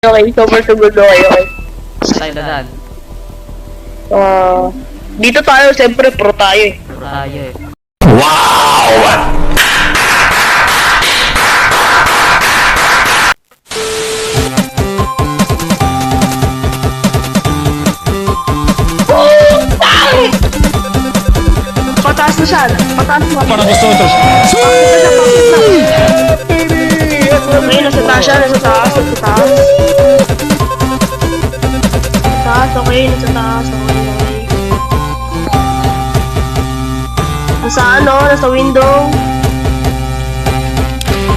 Okay, super to good, okay, okay. Tayo dadaan. Ah, dito tayo, siyempre, pro tayo eh. Puro tayo eh. Pataas na siya, pataas na. para. Okay, nasa taas siya, nasa taas, nasa taas. Nasa window.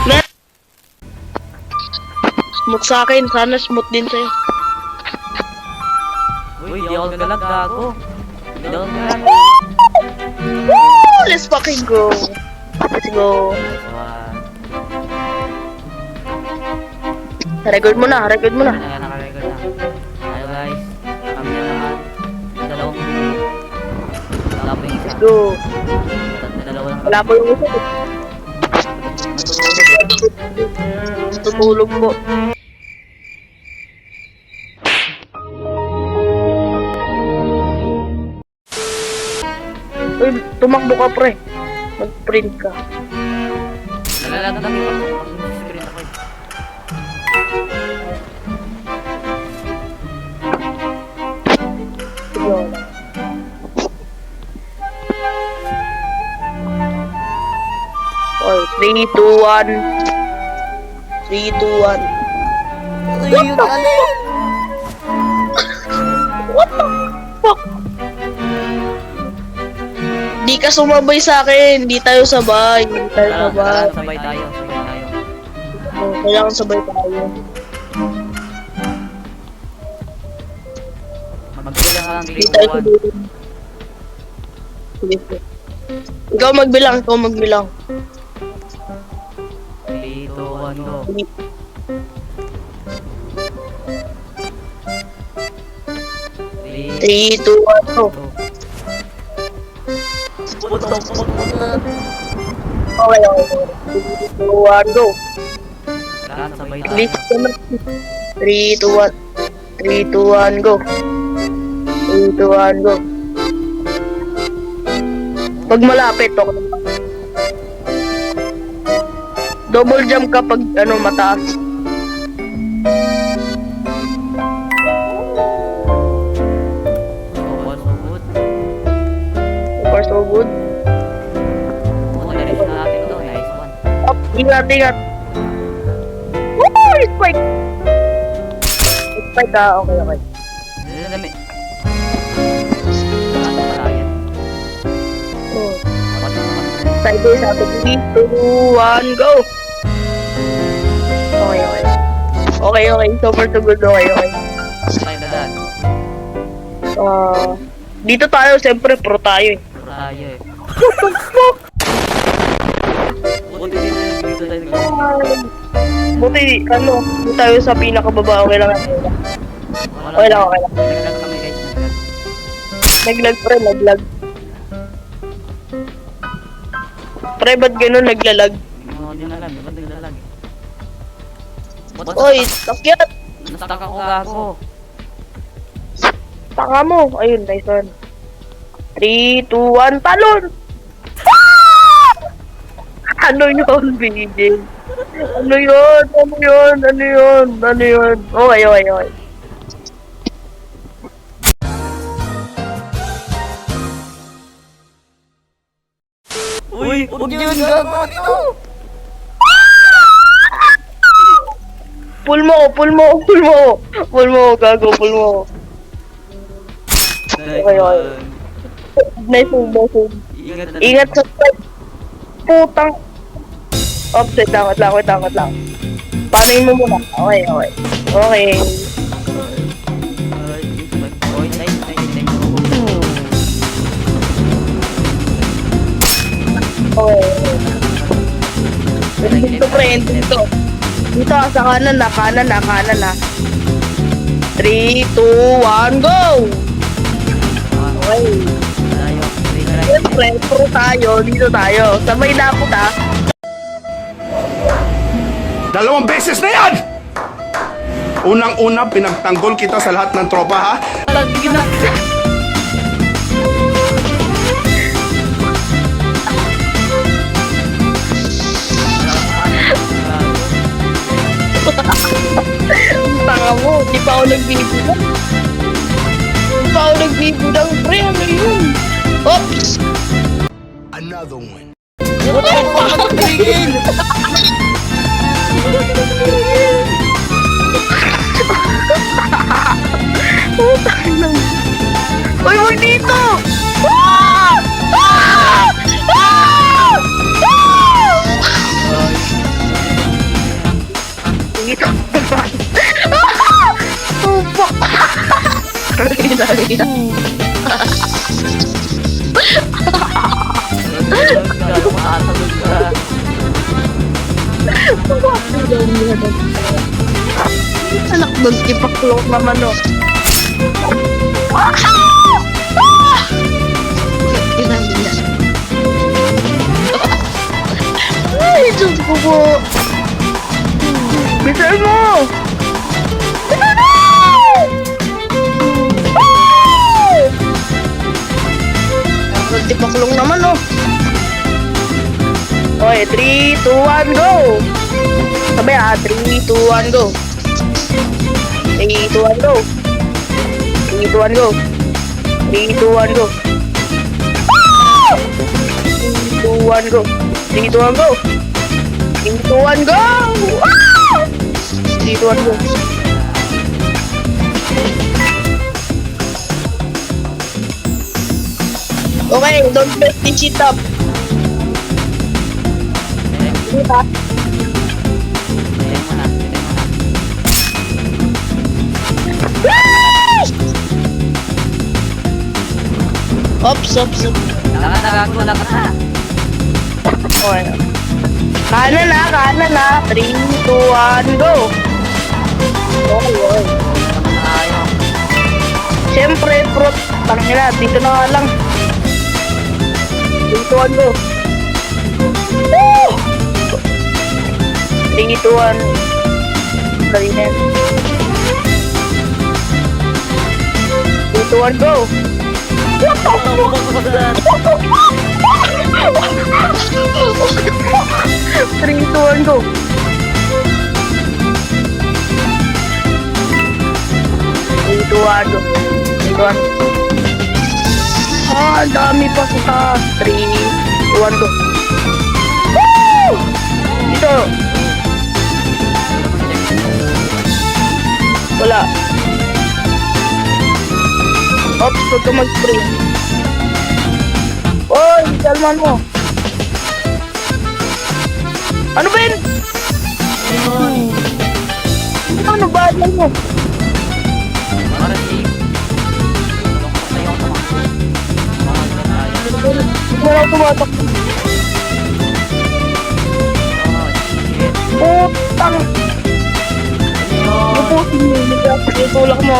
Mer Smooth sa akin, sana smooth din sa'yo. Uy, di ako galag gago. Di ako galag. Woo! Let's fucking go. Let's go. Record mo na, record mo na. Kaya naka-record na. Tayo guys. Kami na naman. Dalawang. Let's go. Wala po yung isa. Tutulog po. Uy, tumakbo ka pre. Mag-print ka. Nalalag lang 3, 2, 1. 3, 2, 1. What the fuck? What the fuck? Di ka sumabay sa akin. Di tayo sabay. Di tayo Tara, sabay. tara, sabay tayo. Sabay tayo. Oh, kailangan sabay tayo. Magbilang ka lang Di tayo 3, 2, 1. sabay. Sige, sige. Ikaw magbilang, ikaw magbilang. 3, 2, 1, go. Three, 3, 2, 1, go. Puto, puto. Okay, okay. 3, 2, 1, go. Tara, sabay tayo. Please, come on. 3, 2, 1. 3, 2, 1, go. 3, 2, 1, go. Pag malapit, okay. Double jump kapag ano mataas. So far, so good. So far, so good. Oo, na-reach na natin to. Nice one. Up, ingat, ingat. Woo! Spike! Spike ah, okay, okay. Dami. Oh. Sideways sabi 3, 2, 1, go! Okay, okay. Okay, okay. So far, so good. Okay, okay. Tayo dadaan. Ah, dito tayo, siyempre, pro tayo eh. Puro tayo eh. What the fuck? Buti dito dito tayo Buti, ano, dito tayo sa pinakababa. Okay lang, okay lang. Wala. Okay lang, okay lang. Naglag kami guys. naglag. Naglag, pre, naglag. Pre, ba't ganun naglalag? Ba't Oy, takyat! Nastuck ako gago. Tanga mo. Ayun, one. 3, 2, 1, talon! Ano yun, BJ? Ano yun? Ano yun? Ano yun? Ano yun? Okay, okay, okay. Uy, huwag yun gago. Pull mo ko, pull mo ko, pull mo ko. Pull mo ko, gago, pull mo ko. Okay, okay. Nice move, nice move. Ingat na. Ingat sa. Putang. Offset lang, wait lang, wait lang, wait lang. Paano mo muna? Okay, okay. Okay. Okay. Dito pre, dito. Dito sa kanan na, kanan na, kanan na. 3, 2, 1, go! Okay. Siyempre, pro tayo, dito tayo. Sabay na po ta. Dalawang beses na yan! Unang-una, pinagtanggol kita sa lahat ng tropa ha. Lagi pa ako nagbibudang. Di pa ako nagbibudang, pre, ano yun? Oops! Another one. Wala ko pa magpigil. Putang Ka. Anak doon, ipaklok naman o. Ah! Inangina. Ay, Diyos ko po. Bisan mo! Ang tipaklong naman oh. Okay, 3, 2, 1, go! Sabi ah, 3, 2, 1, go. 3, 2, 1, go. 3, 2, 1, go. 3, 2, 1, go. Ah! 3, 2, 1, go. 3, 2, 1, go. 3, 2, 1, go! Ah! 3, 2, 1, go. Okay, don't press the shit up. Diba? Ops, ops, ops. Naka nagago na ka na. Okay. Kanan na, kanan na. 3, 2, 1, go! Na ayaw. Siyempre, fruit. Tangina, dito na lang. 3, 2, 1, go! Woo! 3, 2, 1. Dali na yan. 3, 2, 1, go! What the fuck? What the fuck? 3, 2, 1, go! Three, two, Ah, ang dami pa sa taas. Three, two, one, go. Woo! Dito. Wala. Ops, huwag ka mag-spray. Oy, salman mo. Ano ba yun? Ano ba mo? Para safe. Tulong Lang tumatak. Oh, shit. Putang. Ano yun? Lupusin mo. Nagkakit. Itulak mo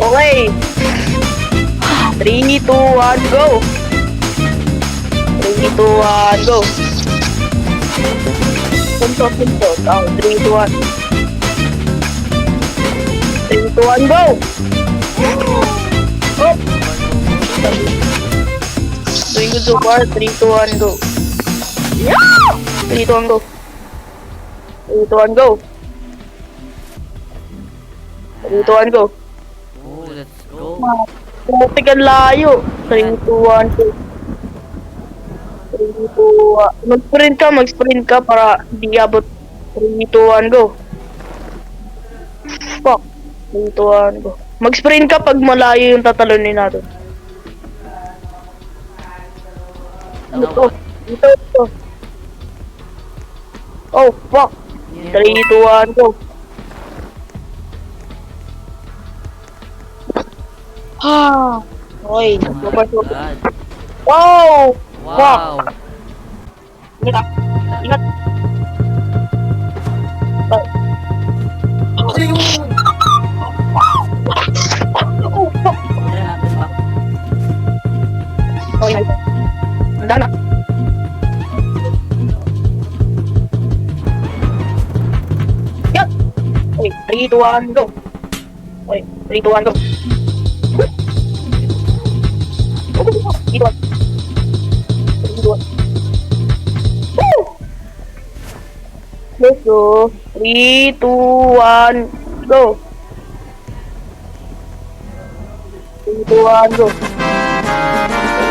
Okay. 3, 2, 1, go! 3, 2, 1, go! Punto, punto. Oh, 3, 2, 1. 3, 2, 1, go! Oh! Doing good so far. 3, 2, 1, go. Yeah! 3, 2, 1, go. 3, 2, 1, go. 3, 2, 1, go. Putik ang layo. 3, 2, 1, go. 3, 2, 1. Mag-sprint ka, mag-sprint ka para di abot. 3, 2, 1, go. Fuck. 3, 2, 1, go. Mag-sprint ka pag malayo yung tatalonin natin. Dito. Dito, dito. Oh, fuck. 3, 2, 1, go. Ah. Okay. Oh Super, super. God. Wow! Fuck! Wow. Ingat ah. Ingat. Oh. Ano yun? Oh, fuck. Na ito. Handa na. Yan! Okay, 3, 2, 1, go! Okay, 3, 2, 1, go! Go, go. 3, 2, 1, go! 3, 2, 1, go!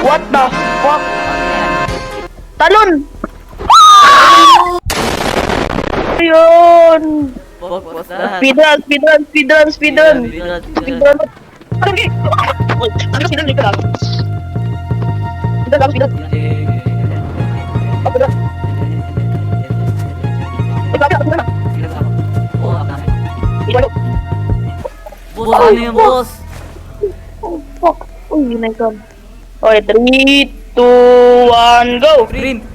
What the fuck? Talon! Ayun! Speedrun, speedrun, speedrun, speedrun! Speedrun, speedrun. Speedrun! Ano speedrun lang? Speedrun lang, speedrun. Boss, ano yung boss? Oh, fuck. Yun na ikaw. Okay, 3, 2, 1, go! Green.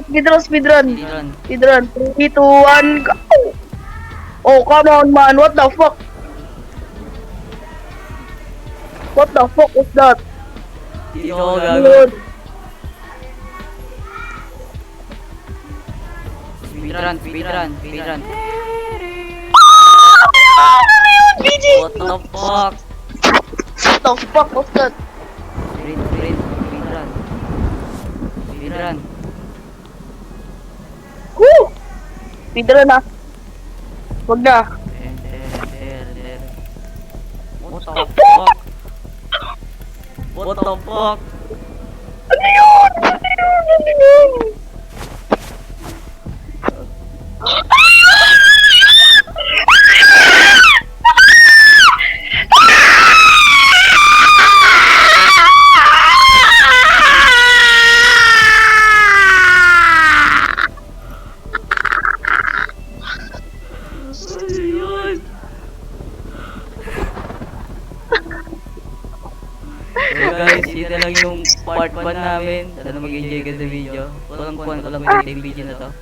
Speedrun, speedrun, speedrun. Speedrun. Speedrun. 3, 2, 1, go! Oh, come on, man. What the fuck? What the fuck is that? Dito ako. Dude. Speedrun, speedrun, speedrun. What the fuck? What the fuck was that? Green, green, speedrun. Speedrun. Woo! Speedrun na. Wag na. What the fuck? What the fuck? Ano yun? Ano yun? Ano yun? Ano yung video na to.